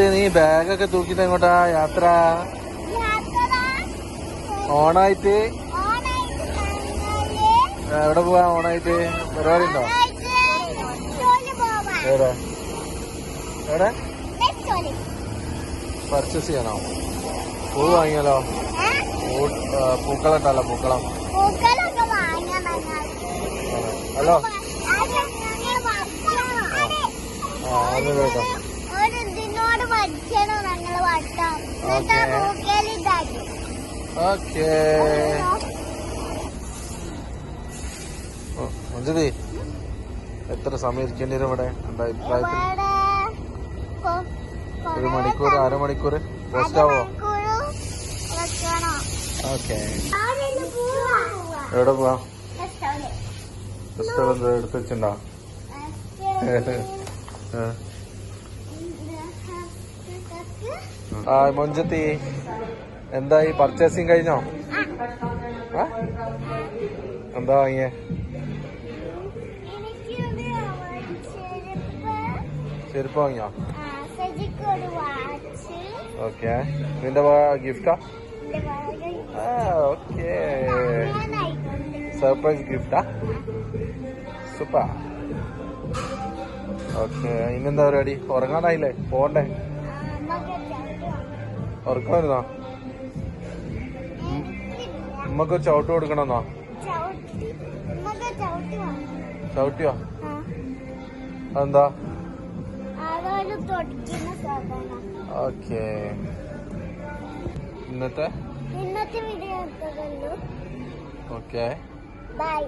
മഞ്ചത്ത് നീ ബാഗൊക്കെ തൂക്കിട്ട് എങ്ങോട്ടാ യാത്ര ഓണായിട്ട് എവിടെ പോവാ ഓണായിട്ട് പരിപാടി ഉണ്ടോ. എവിടെ എവിടെ. പർച്ചേസ് ചെയ്യണോ പൂ വാങ്ങിയാലോ പൂക്കളം ഉണ്ടല്ലോ പൂക്കളം. ഹലോ. ആ അത് കേട്ടോ ഇതിനോട് വച്ചണം ഞങ്ങൾ വട്ടം. എന്നിട്ട് ആ ഓക്കേ. പൂക്കലിതാക്കി ഓക്കേ. മഞ്ജുതി എത്ര സമയം ഇരിക്കേണ്ടി വരും ഇവിടെ? എന്റെ അഭിപ്രായത്തിൽ? ഒരു മണിക്കൂർ അരമണിക്കൂർ? പോസ്റ്റ് ആവോ. ഓക്കെ. എവിടെ പോവാ. റെസ്റ്റോറന്റ് എടുത്ത് വെച്ചിട്ടുണ്ടോ? ആ. മൊഞ്ചത്തി എന്തായി? പർച്ചേസിങ് കഴിഞ്ഞോ? എന്താ വാങ്ങിയേ? ചെരുപ്പ് വാങ്ങിയോ? ഓക്കെ. നിന്റെ ഗിഫ്റ്റാ ഓക്കെ. സർപ്രൈസ് ഗിഫ്റ്റാ സൂപ്പർ ഓക്കെ. ഇന്നെന്താ പരിപാടി? ഉറങ്ങാനായില്ലേ? പോണ്ടേ ഉറക്കം വരുന്നോ ഉമ്മക്ക് ചവിട്ട് കൊടുക്കണമെന്നോ? ചവിട്ടിയോ? അതെന്താ? ഓക്കേ. ഇന്നത്തെ? ഇന്നത്തെ ഓക്കെ. ബൈ